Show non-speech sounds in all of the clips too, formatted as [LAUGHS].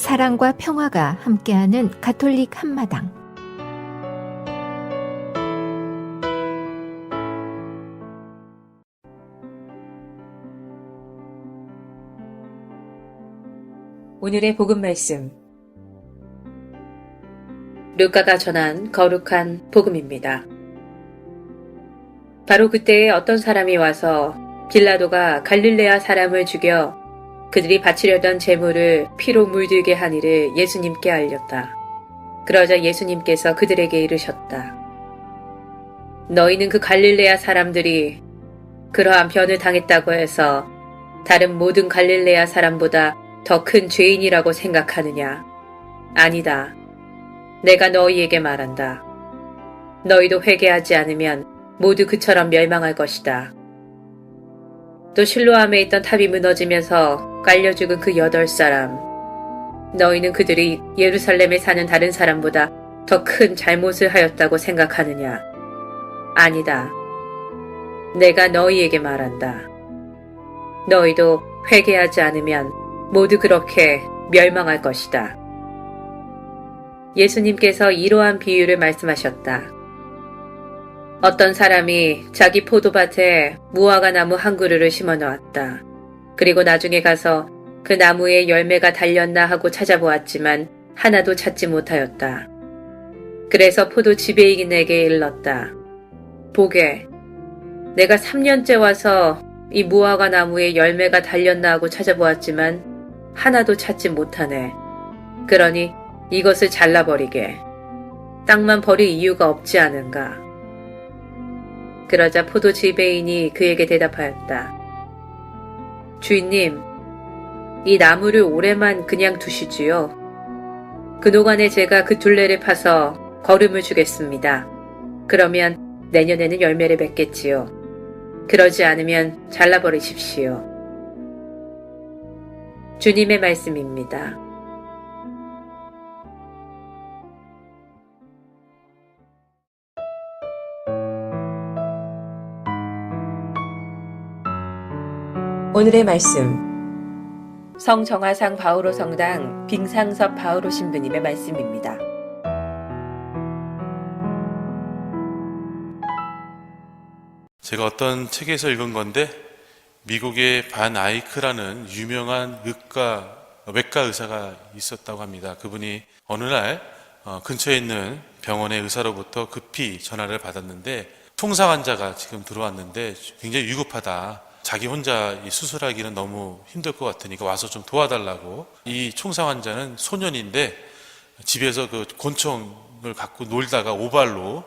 사랑과 평화가 함께하는 가톨릭 한마당. 오늘의 복음 말씀. 루카가 전한 거룩한 복음입니다. 바로 그때에 어떤 사람이 와서 빌라도가 갈릴레아 사람을 죽여 그들이 바치려던 제물을 피로 물들게 한 일을 예수님께 알렸다. 그러자 예수님께서 그들에게 이르셨다. 너희는 그 갈릴레아 사람들이 그러한 변을 당했다고 해서 다른 모든 갈릴레아 사람보다 더 큰 죄인이라고 생각하느냐? 아니다. 내가 너희에게 말한다. 너희도 회개하지 않으면 모두 그처럼 멸망할 것이다. 또 실로암에 있던 탑이 무너지면서 깔려 죽은 그 여덟 사람. 너희는 그들이 예루살렘에 사는 다른 사람보다 더 큰 잘못을 하였다고 생각하느냐? 아니다. 내가 너희에게 말한다. 너희도 회개하지 않으면 모두 그렇게 멸망할 것이다. 예수님께서 이러한 비유를 말씀하셨다. 어떤 사람이 자기 포도밭에 무화과 나무 한 그루를 심어 놓았다. 그리고 나중에 가서 그 나무에 열매가 달렸나 하고 찾아보았지만 하나도 찾지 못하였다. 그래서 포도 지배인에게 일렀다. 보게, 내가 3년째 와서 이 무화과 나무에 열매가 달렸나 하고 찾아보았지만 하나도 찾지 못하네. 그러니 이것을 잘라버리게. 땅만 버릴 이유가 없지 않은가. 그러자 포도 지배인이 그에게 대답하였다. 주인님, 이 나무를 올해만 그냥 두시지요. 그동안에 제가 그 둘레를 파서 걸음을 주겠습니다. 그러면 내년에는 열매를 맺겠지요. 그러지 않으면 잘라버리십시오. 주님의 말씀입니다. 오늘의 말씀. 성정화상 바오로 성당 빙상섭 바오로 신부님의 말씀입니다. 제가 어떤 책에서 읽은 건데 미국의 반 아이크라는 유명한 의과 외과 의사가 있었다고 합니다. 그분이 어느 날 어, 근처에 있는 병원의 의사로부터 급히 전화를 받았는데 통사 환자가 지금 들어왔는데 굉장히 위급하다. 자기 혼자 이 수술하기는 너무 힘들 것 같으니까 와서 좀 도와달라고. 이 총사 환자는 소년인데 집에서 그 권총을 갖고 놀다가 오발로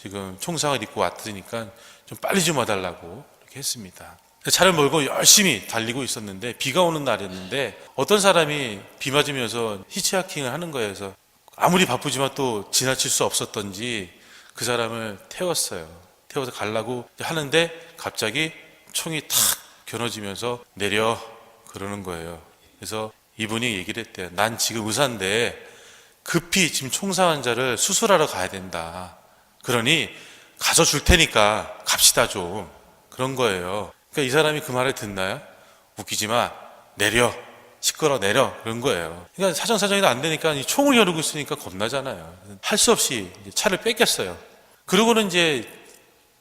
지금 총상을 입고 왔으니까 좀 빨리 좀 와달라고 이렇게 했습니다. 차를 몰고 열심히 달리고 있었는데 비가 오는 날이었는데 어떤 사람이 비 맞으면서 히치하킹을 하는 거예요. 그래서 아무리 바쁘지만 또 지나칠 수 없었던지 그 사람을 태웠어요. 태워서 가려고 하는데 갑자기 총이 탁 겨눠지면서 내려 그러는 거예요. 그래서 이분이 얘기를 했대요. 난 지금 의사인데 급히 지금 총사 환자를 수술하러 가야 된다. 그러니 가서 줄 테니까 갑시다 좀. 그런 거예요. 그러니까 이 사람이 그 말을 듣나요? 웃기지 마. 내려. 시끄러 내려. 그런 거예요. 그러니까 사정사정이 안 되니까 이 총을 겨누고 있으니까 겁나잖아요. 할 수 없이 차를 뺏겼어요. 그러고는 이제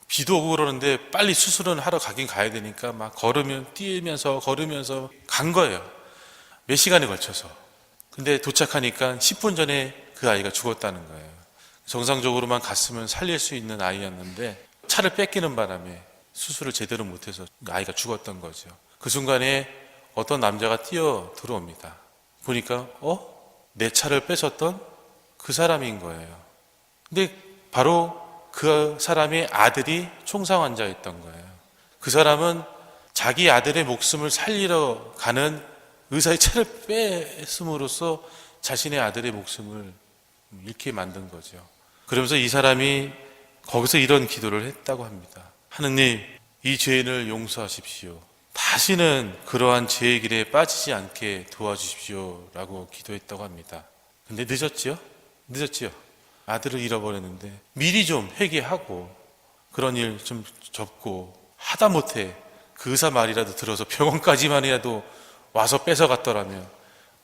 비도 오고 그러는데 빨리 수술은 하러 가긴 가야 되니까 막 걸으면 뛰면서 걸으면서 간 거예요. 몇 시간에 걸쳐서. 근데 도착하니까 10분 전에 그 아이가 죽었다는 거예요. 정상적으로만 갔으면 살릴 수 있는 아이였는데 차를 뺏기는 바람에 수술을 제대로 못해서 아이가 죽었던 거죠. 그 순간에 어떤 남자가 뛰어 들어옵니다. 보니까 어? 내 차를 뺏었던 그 사람인 거예요. 근데 바로 그 사람의 아들이 총상 환자였던 거예요. 그 사람은 자기 아들의 목숨을 살리러 가는 의사의 차를 뺏음으로써 자신의 아들의 목숨을 잃게 만든 거죠. 그러면서 이 사람이 거기서 이런 기도를 했다고 합니다. 하느님, 이 죄인을 용서하십시오. 다시는 그러한 죄의 길에 빠지지 않게 도와주십시오. 라고 기도했다고 합니다. 근데 늦었지요? 늦었지요? 아들을 잃어버렸는데 미리 좀 회개하고 그런 일 좀 접고 하다 못해 그 의사 말이라도 들어서 병원까지만이라도 와서 뺏어갔더라면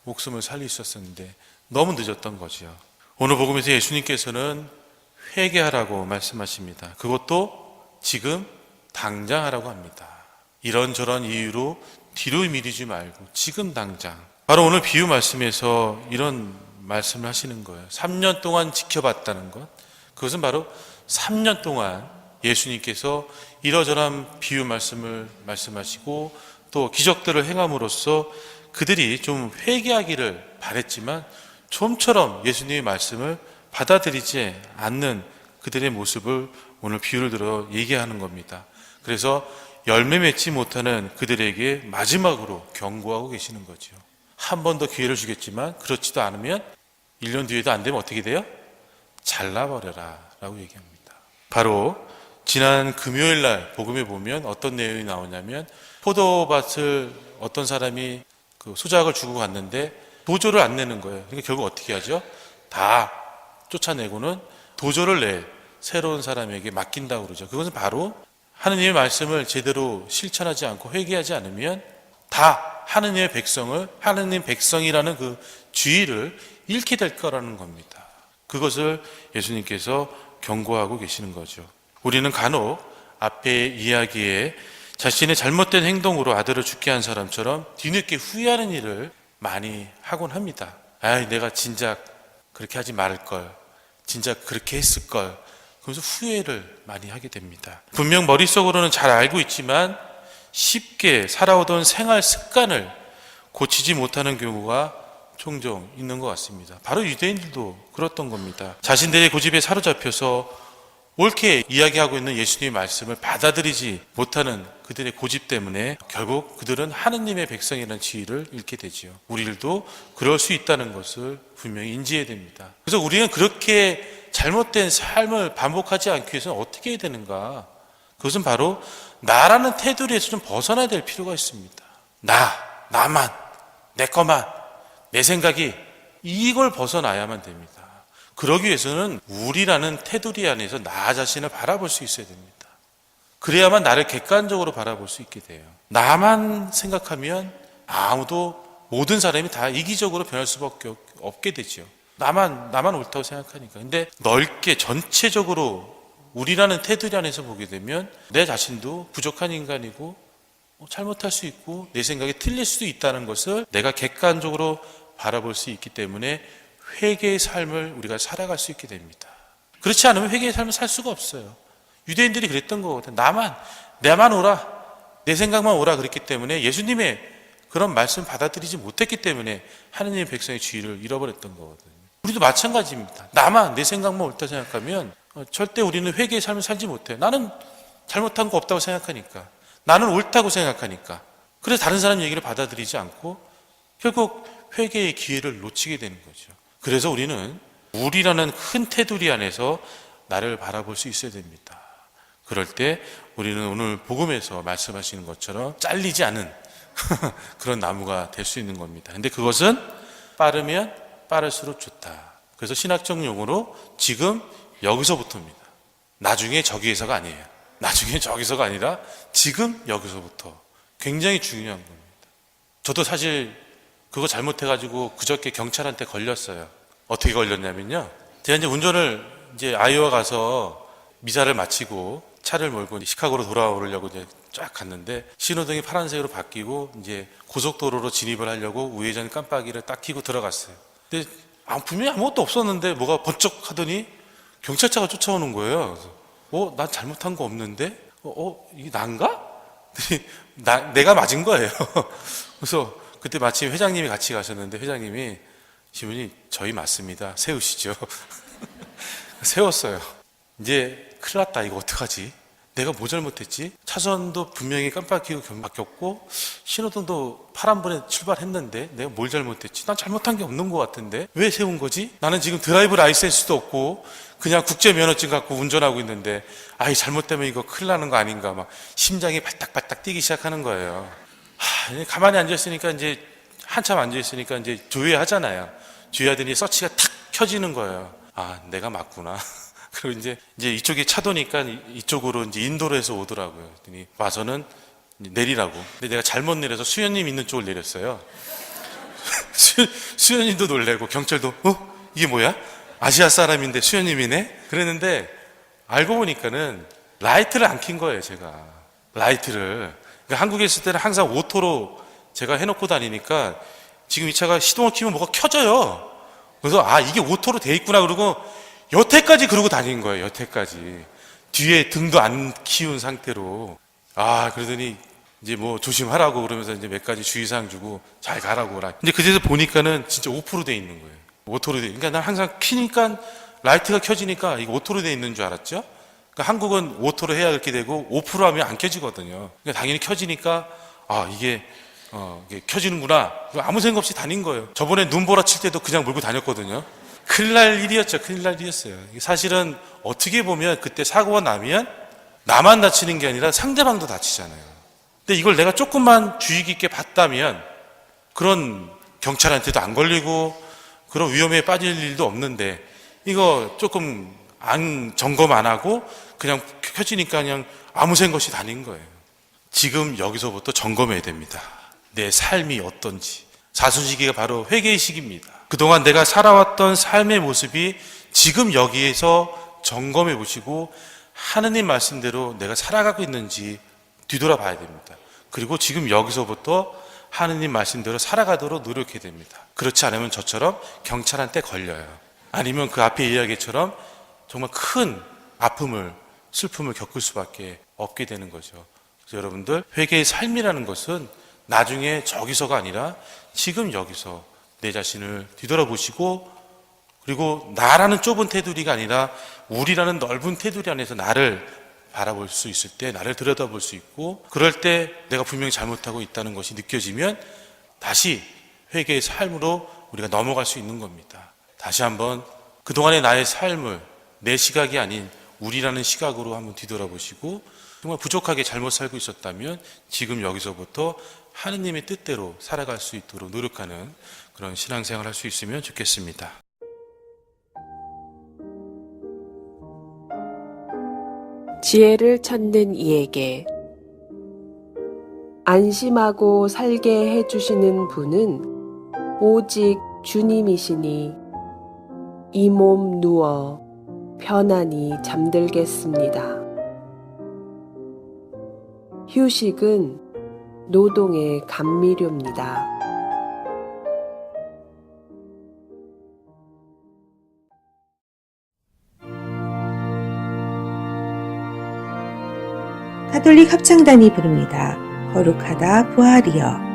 목숨을 살릴 수 있었는데 너무 늦었던 거죠. 오늘 복음에서 예수님께서는 회개하라고 말씀하십니다. 그것도 지금 당장 하라고 합니다. 이런저런 이유로 뒤로 미루지 말고 지금 당장. 바로 오늘 비유 말씀에서 이런 말씀을 하시는 거예요. 3년 동안 지켜봤다는 것. 그것은 바로 3년 동안 예수님께서 이러저러한 비유 말씀을 말씀하시고 또 기적들을 행함으로써 그들이 좀 회개하기를 바랬지만 좀처럼 예수님의 말씀을 받아들이지 않는 그들의 모습을 오늘 비유를 들어 얘기하는 겁니다. 그래서 열매 맺지 못하는 그들에게 마지막으로 경고하고 계시는 거죠. 한 번 더 기회를 주겠지만 그렇지도 않으면 1년 뒤에도 안 되면 어떻게 돼요? 잘라버려라 라고 얘기합니다. 바로 지난 금요일 날 복음에 보면 어떤 내용이 나오냐면 포도밭을 어떤 사람이 그 수작을 주고 갔는데 도조를 안 내는 거예요. 그러니까 결국 어떻게 하죠? 다 쫓아내고는 도조를 내 새로운 사람에게 맡긴다고 그러죠. 그것은 바로 하느님의 말씀을 제대로 실천하지 않고 회개하지 않으면 다 하느님의 백성을 하느님 백성이라는 그 주의를 잃게 될 거라는 겁니다. 그것을 예수님께서 경고하고 계시는 거죠. 우리는 간혹 앞의 이야기에 자신의 잘못된 행동으로 아들을 죽게 한 사람처럼 뒤늦게 후회하는 일을 많이 하곤 합니다. 아, 내가 진작 그렇게 하지 말걸. 걸. 진작 그렇게 했을 걸. 그래서 후회를 많이 하게 됩니다. 분명 머릿속으로는 잘 알고 있지만 쉽게 살아오던 생활 습관을 고치지 못하는 경우가 종종 있는 것 같습니다. 바로 유대인들도 그렇던 겁니다. 자신들의 고집에 사로잡혀서 옳게 이야기하고 있는 예수님의 말씀을 받아들이지 못하는 그들의 고집 때문에 결국 그들은 하느님의 백성이라는 지위를 잃게 되지요. 우리들도 그럴 수 있다는 것을 분명히 인지해야 됩니다. 그래서 우리는 그렇게 잘못된 삶을 반복하지 않기 위해서는 어떻게 해야 되는가? 그것은 바로 나라는 테두리에서 좀 벗어나야 될 필요가 있습니다. 나, 나만, 내 것만, 내 생각이 이걸 벗어나야만 됩니다. 그러기 위해서는 우리라는 테두리 안에서 나 자신을 바라볼 수 있어야 됩니다. 그래야만 나를 객관적으로 바라볼 수 있게 돼요. 나만 생각하면 아무도 모든 사람이 다 이기적으로 변할 수밖에 없게 되죠. 나만 나만 옳다고 생각하니까. 근데 넓게 전체적으로 우리라는 테두리 안에서 보게 되면 내 자신도 부족한 인간이고 뭐 잘못할 수 있고 내 생각이 틀릴 수도 있다는 것을 내가 객관적으로 바라볼 수 있기 때문에 회개의 삶을 우리가 살아갈 수 있게 됩니다. 그렇지 않으면 회개의 삶을 살 수가 없어요. 유대인들이 그랬던 거거든요. 나만, 내만 오라. 내 생각만 오라 그랬기 때문에 예수님의 그런 말씀 받아들이지 못했기 때문에 하느님의 백성의 주의를 잃어버렸던 거거든요. 우리도 마찬가지입니다. 나만, 내 생각만 옳다 생각하면 어, 절대 우리는 회개의 삶을 살지 못해요. 나는 잘못한 거 없다고 생각하니까. 나는 옳다고 생각하니까. 그래서 다른 사람 얘기를 받아들이지 않고 결국 회개의 기회를 놓치게 되는 거죠. 그래서 우리는 우리라는 큰 테두리 안에서 나를 바라볼 수 있어야 됩니다. 그럴 때 우리는 오늘 복음에서 말씀하시는 것처럼 잘리지 않은 [LAUGHS] 그런 나무가 될 수 있는 겁니다. 근데 그것은 빠르면 빠를수록 좋다. 그래서 신학적 용어로 지금 여기서부터입니다. 나중에 저기에서가 아니에요. 나중에 저기서가 아니라 지금 여기서부터 굉장히 중요한 겁니다. 저도 사실 그거 잘못해가지고 그저께 경찰한테 걸렸어요. 어떻게 걸렸냐면요. 제가 이제 운전을 이제 아이오와 가서 미사를 마치고 차를 몰고 시카고로 돌아오려고 이제 쫙 갔는데 신호등이 파란색으로 바뀌고 이제 고속도로로 진입을 하려고 우회전 깜빡이를 딱 켜고 들어갔어요. 근데 아, 분명히 아무것도 없었는데 뭐가 번쩍 하더니 경찰차가 쫓아오는 거예요. 그래서 어, 난 잘못한 거 없는데? 어, 어 이게 난가? [LAUGHS] 나, 내가 맞은 거예요. [LAUGHS] 그래서 그때 마침 회장님이 같이 가셨는데 회장님이 지문이 저희 맞습니다. 세우시죠. [LAUGHS] 세웠어요. 이제 큰일 났다. 이거 어떡하지? 내가 뭐 잘못했지? 차선도 분명히 깜빡이고 바뀌었고 신호등도 파란불에 출발했는데 내가 뭘 잘못했지? 난 잘못한 게 없는 것 같은데 왜 세운 거지? 나는 지금 드라이브 라이센스도 없고 그냥 국제 면허증 갖고 운전하고 있는데 아이 잘못되면 이거 큰일 나는 거 아닌가 막 심장이 발딱발딱 뛰기 시작하는 거예요. 하, 가만히 앉아 있으니까 이제 한참 앉아 있으니까 이제 조회하잖아요. 조회하더니 서치가 탁 켜지는 거예요. 아, 내가 맞구나. [LAUGHS] 그리고 이제 이제 이쪽이 차도니까 이쪽으로 이제 인도로 해서 오더라고요. 그랬더니 와서는 내리라고. 근데 내가 잘못 내려서 수현님 있는 쪽을 내렸어요. [LAUGHS] 수, 수현님도 놀래고 경찰도 어 이게 뭐야? 아시아 사람인데 수현님이네? 그랬는데 알고 보니까는 라이트를 안 킨 거예요 제가 라이트를 그러니까 한국에 있을 때는 항상 오토로 제가 해놓고 다니니까 지금 이 차가 시동을 키면 뭐가 켜져요. 그래서 아 이게 오토로 돼 있구나 그러고 여태까지 그러고 다닌 거예요. 여태까지 뒤에 등도 안 키운 상태로 아 그러더니 이제 뭐 조심하라고 그러면서 이제 몇 가지 주의사항 주고 잘 가라고 라. 이제 그제서 보니까는 진짜 5%돼 있는 거예요. 오토로 돼. 그러니까 난 항상 키니까 라이트가 켜지니까 이거 오토로 돼 있는 줄 알았죠. 그러니까 한국은 오토로 해야 이렇게 되고 5% 하면 안 켜지거든요. 그러니까 당연히 켜지니까 아 이게 어, 이게 켜지는구나. 아무 생각 없이 다닌 거예요. 저번에 눈보라 칠 때도 그냥 물고 다녔거든요. 큰일 날 일이었죠. 큰일 날 일이었어요. 사실은 어떻게 보면 그때 사고가 나면 나만 다치는 게 아니라 상대방도 다치잖아요. 근데 이걸 내가 조금만 주의 깊게 봤다면 그런 경찰한테도 안 걸리고 그런 위험에 빠질 일도 없는데 이거 조금 안 점검 안 하고 그냥 켜지니까 그냥 아무 생각 없이 다닌 거예요. 지금 여기서부터 점검해야 됩니다. 내 삶이 어떤지. 사순 시기가 바로 회개의 시기입니다. 그동안 내가 살아왔던 삶의 모습이 지금 여기에서 점검해 보시고 하느님 말씀대로 내가 살아가고 있는지 뒤돌아 봐야 됩니다. 그리고 지금 여기서부터 하느님 말씀대로 살아가도록 노력해야 됩니다. 그렇지 않으면 저처럼 경찰한테 걸려요. 아니면 그 앞에 이야기처럼 정말 큰 아픔을, 슬픔을 겪을 수밖에 없게 되는 거죠. 그래서 여러분들, 회개의 삶이라는 것은 나중에 저기서가 아니라 지금 여기서 내 자신을 뒤돌아보시고 그리고 나라는 좁은 테두리가 아니라 우리라는 넓은 테두리 안에서 나를 바라볼 수 있을 때 나를 들여다볼 수 있고 그럴 때 내가 분명히 잘못하고 있다는 것이 느껴지면 다시 회개의 삶으로 우리가 넘어갈 수 있는 겁니다. 다시 한번 그동안의 나의 삶을 내 시각이 아닌 우리라는 시각으로 한번 뒤돌아보시고 정말 부족하게 잘못 살고 있었다면 지금 여기서부터 하느님의 뜻대로 살아갈 수 있도록 노력하는 그런 신앙생활 할 수 있으면 좋겠습니다. 지혜를 찾는 이에게 안심하고 살게 해주시는 분은 오직 주님이시니 이 몸 누워 편안히 잠들겠습니다. 휴식은 노동의 감미료입니다. 가톨릭 합창단이 부릅니다. 거룩하다 부활이여.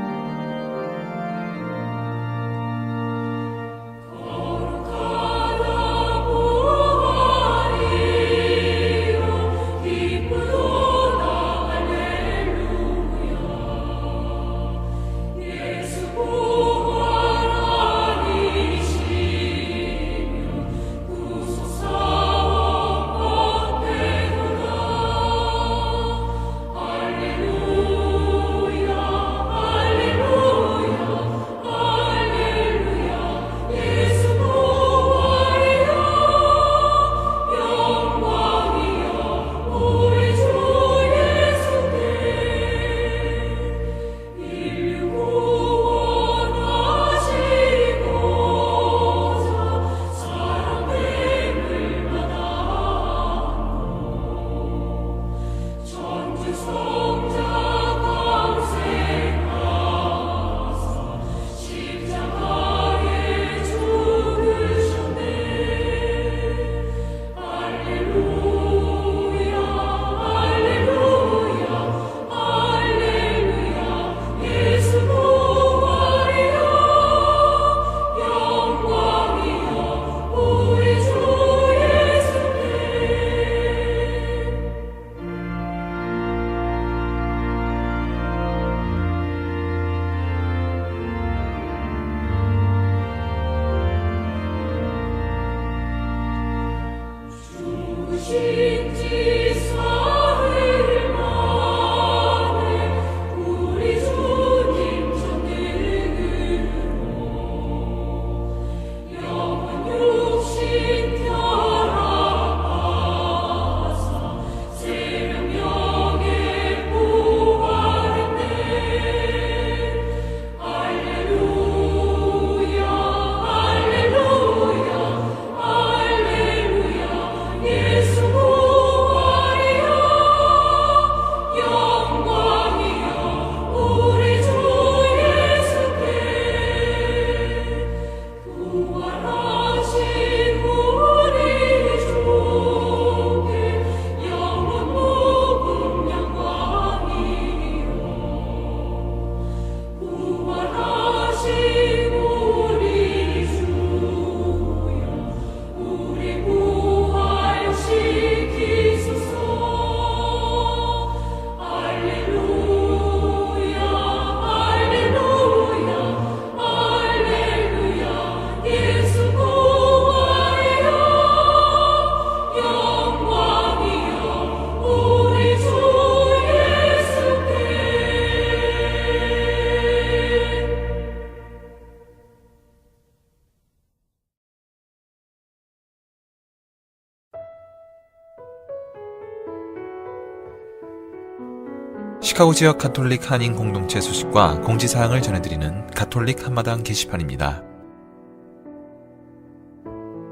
시카고 지역 가톨릭 한인 공동체 소식과 공지사항을 전해드리는 가톨릭 한마당 게시판입니다.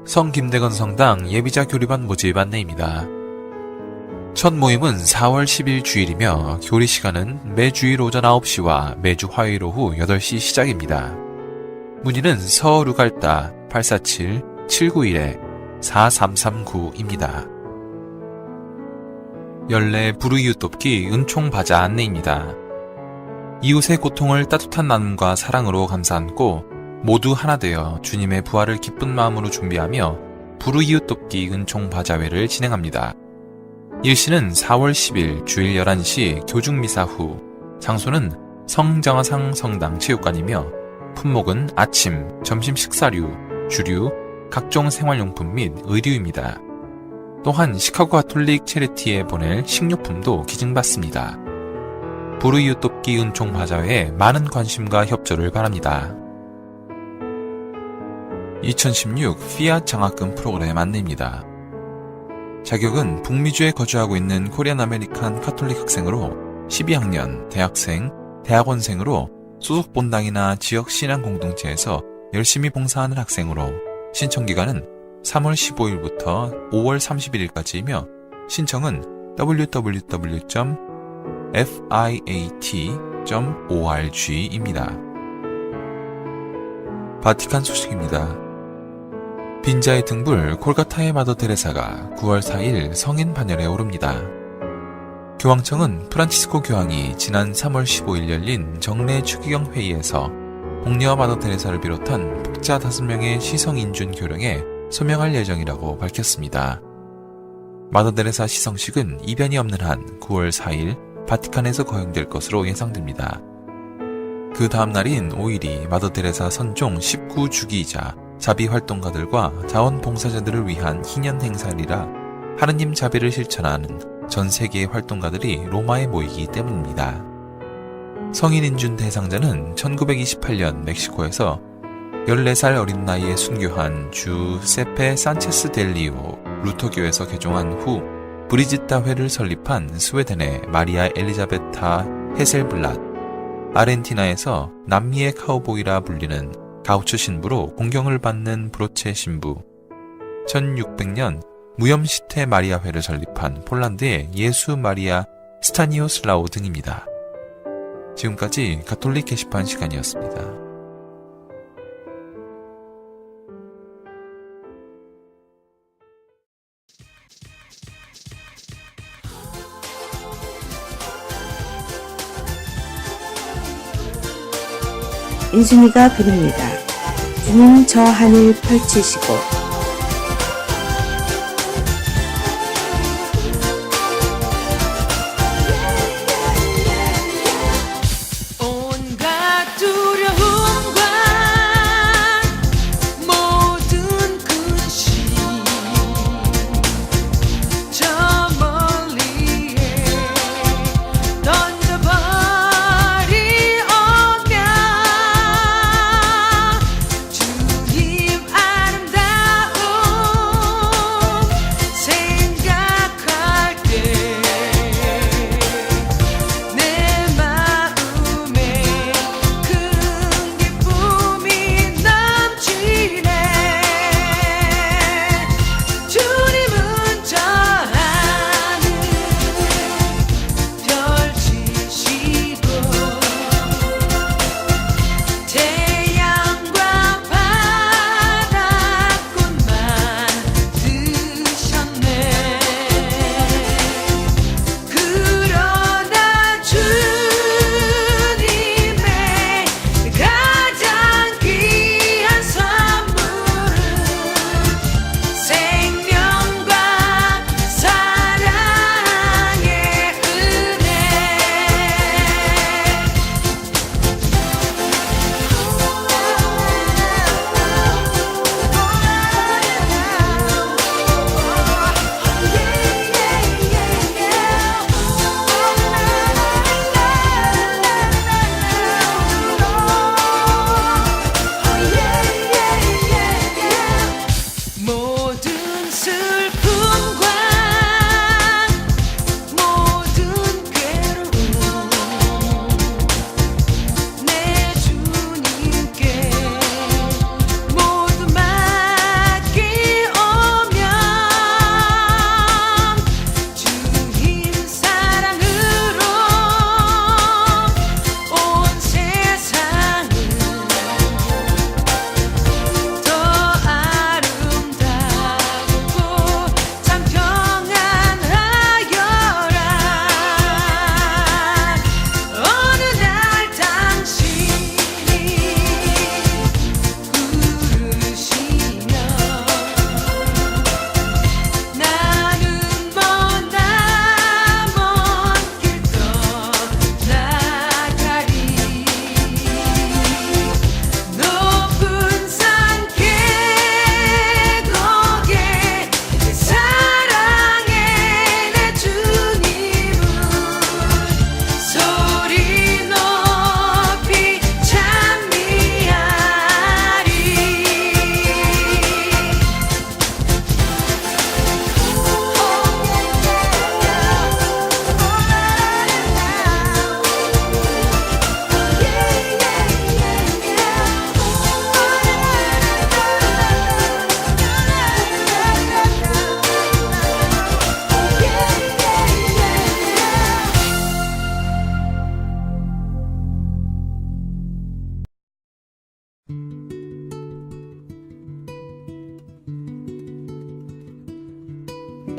성 김대건 성당 예비자 교리반 모집 안내입니다. 첫 모임은 4월 10일 주일이며 교리 시간은 매주일 오전 9시와 매주 화요일 오후 8시 시작입니다. 문의는 서루갈다 847-791-4339입니다. 연례 부르이웃 돕기 은총 바자 안내입니다. 이웃의 고통을 따뜻한 나눔과 사랑으로 감사 안고 모두 하나 되어 주님의 부활을 기쁜 마음으로 준비하며 부르이웃 돕기 은총 바자회를 진행합니다. 일시는 4월 10일 주일 11시 교중미사 후, 장소는 성정화상 성당 체육관이며 품목은 아침, 점심 식사류, 주류, 각종 생활용품 및 의류입니다. 또한 시카고 가톨릭 체리티에 보낼 식료품도 기증받습니다. 부르이웃 돕기 은총 바자회에 많은 관심과 협조를 바랍니다. 2016 피아 장학금 프로그램 안내입니다. 자격은 북미주에 거주하고 있는 코리안 아메리칸 카톨릭 학생으로 12학년 대학생, 대학원생으로 소속 본당이나 지역 신앙 공동체에서 열심히 봉사하는 학생으로 신청 기간은 3월 15일부터 5월 31일까지이며 신청은 www.fiat.org입니다. 바티칸 소식입니다. 빈자의 등불 콜카타의 마더 테레사가 9월 4일 성인 반열에 오릅니다. 교황청은 프란치스코 교황이 지난 3월 15일 열린 정례 추기경 회의에서 복녀 마더 테레사를 비롯한 복자 5명의 시성 인준 교령에 소명할 예정이라고 밝혔습니다. 마더 테레사 시성식은 이변이 없는 한 9월 4일 바티칸에서 거행될 것으로 예상됩니다. 그 다음 날인 5일이 마더 테레사 선종 19주기이자 자비 활동가들과 자원봉사자들을 위한 희년 행사이라 하느님 자비를 실천하는 전 세계의 활동가들이 로마에 모이기 때문입니다. 성인 인준 대상자는 1928년 멕시코에서 14살 어린 나이에 순교한 주 세페 산체스 델리오 루터교에서 개종한 후 브리짓다 회를 설립한 스웨덴의 마리아 엘리자베타 헤셀블랏, 아르헨티나에서 남미의 카우보이라 불리는 가우초 신부로 공경을 받는 브로체 신부, 1600년 무염시테 마리아회를 설립한 폴란드의 예수 마리아 스타니오슬라오 등입니다. 지금까지 가톨릭 게시판 시간이었습니다. 인순이가 부릅니다. 주님 저 하늘 펼치시고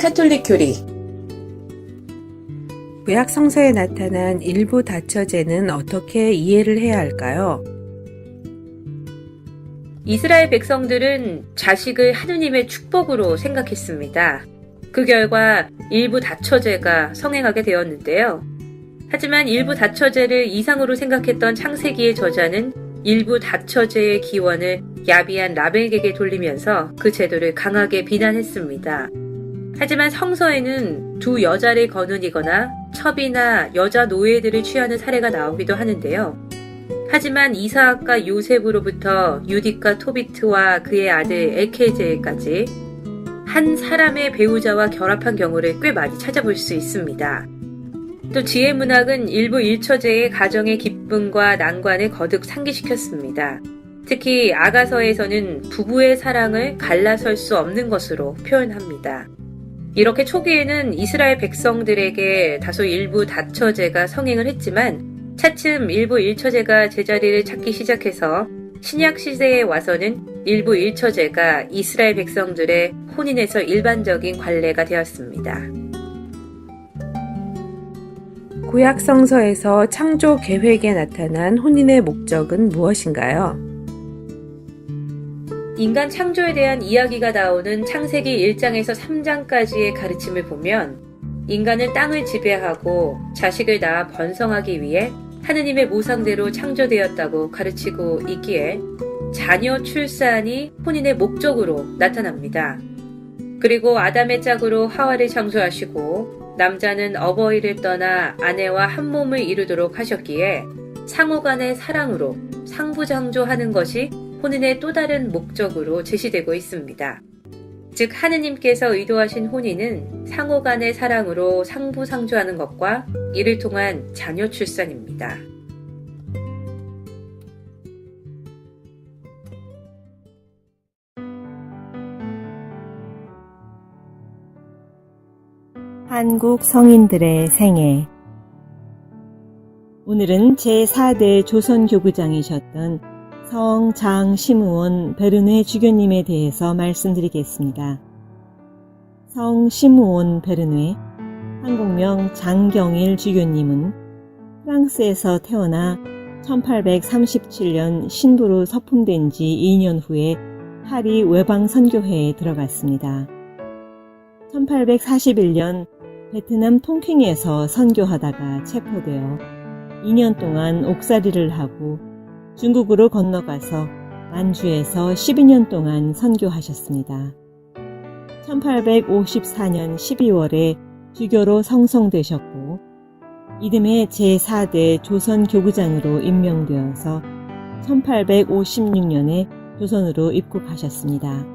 카톨릭 교리 구약 성서에 나타난 일부 다처제는 어떻게 이해를 해야 할까요? 이스라엘 백성들은 자식을 하느님의 축복으로 생각했습니다. 그 결과 일부 다처제가 성행하게 되었는데요. 하지만 일부 다처제를 이상으로 생각했던 창세기의 저자는 일부 다처제의 기원을 야비한 라벨에게 돌리면서 그 제도를 강하게 비난했습니다. 하지만 성서에는 두 여자를 거느리거나 첩이나 여자 노예들을 취하는 사례가 나오기도 하는데요. 하지만 이사학과 요셉으로부터 유딕과 토비트와 그의 아들 에케제까지 한 사람의 배우자와 결합한 경우를 꽤 많이 찾아볼 수 있습니다. 또 지혜 문학은 일부 일처제의 가정의 기쁨과 난관을 거듭 상기시켰습니다. 특히 아가서에서는 부부의 사랑을 갈라설 수 없는 것으로 표현합니다. 이렇게 초기에는 이스라엘 백성들에게 다소 일부 다처제가 성행을 했지만 차츰 일부 일처제가 제자리를 찾기 시작해서 신약 시대에 와서는 일부 일처제가 이스라엘 백성들의 혼인에서 일반적인 관례가 되었습니다. 구약 성서에서 창조 계획에 나타난 혼인의 목적은 무엇인가요? 인간 창조에 대한 이야기가 나오는 창세기 1장에서 3장까지의 가르침을 보면 인간은 땅을 지배하고 자식을 낳아 번성하기 위해 하느님의 모상대로 창조되었다고 가르치고 있기에 자녀 출산이 혼인의 목적으로 나타납니다. 그리고 아담의 짝으로 하와를 창조하시고 남자는 어버이를 떠나 아내와 한 몸을 이루도록 하셨기에 상호 간의 사랑으로 상부장조하는 것이 혼인의 또 다른 목적으로 제시되고 있습니다. 즉 하느님께서 의도하신 혼인은 상호 간의 사랑으로 상부상조하는 것과 이를 통한 자녀 출산입니다. 한국 성인들의 생애 오늘은 제4대 조선교구장이셨던 성장시무원 베르네 주교님에 대해서 말씀드리겠습니다. 성시무원 베르네, 한국명 장경일 주교님은 프랑스에서 태어나 1837년 신부로 서품된 지 2년 후에 파리 외방 선교회에 들어갔습니다. 1841년 베트남 통킹에서 선교하다가 체포되어 2년 동안 옥살이를 하고 중국으로 건너가서 만주에서 12년 동안 선교하셨습니다. 1854년 12월에 주교로 성성되셨고 이듬해 제4대 조선 교구장으로 임명되어서 1856년에 조선으로 입국하셨습니다.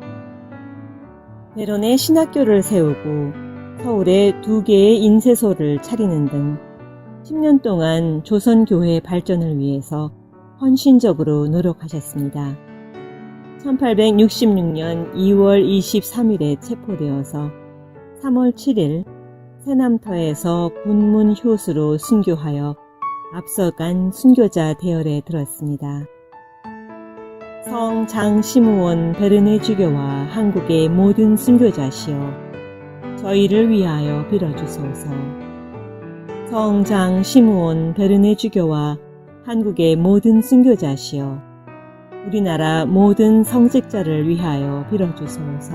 베론에 신학교를 세우고 서울에 두 개의 인쇄소를 차리는 등 10년 동안 조선교회 발전을 위해서 헌신적으로 노력하셨습니다. 1866년 2월 23일에 체포되어서 3월 7일 새남터에서 군문 효수로 순교하여 앞서간 순교자 대열에 들었습니다. 성 장시무원 베르네 주교와 한국의 모든 순교자시여 저희를 위하여 빌어주소서. 성 장시무원 베르네 주교와 한국의 모든 순교자시여 우리나라 모든 성직자를 위하여 빌어주소서.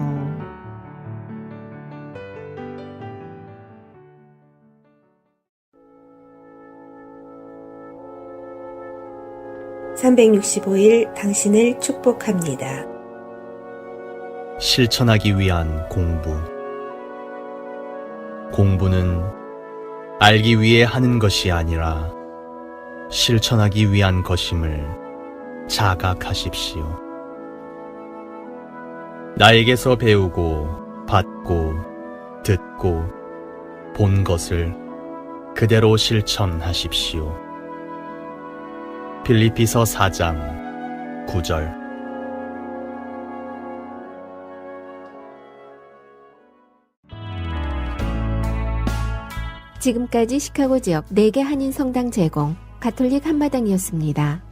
(365일) 당신을 축복합니다. 실천하기 위한 공부. 공부는 알기 위해 하는 것이 아니라 실천하기 위한 것임을 자각하십시오. 나에게서 배우고 받고 듣고 본 것을 그대로 실천하십시오. 필리피서 4장 9절 지금까지 시카고 지역 4개 한인 성당 제공 가톨릭 한마당이었습니다.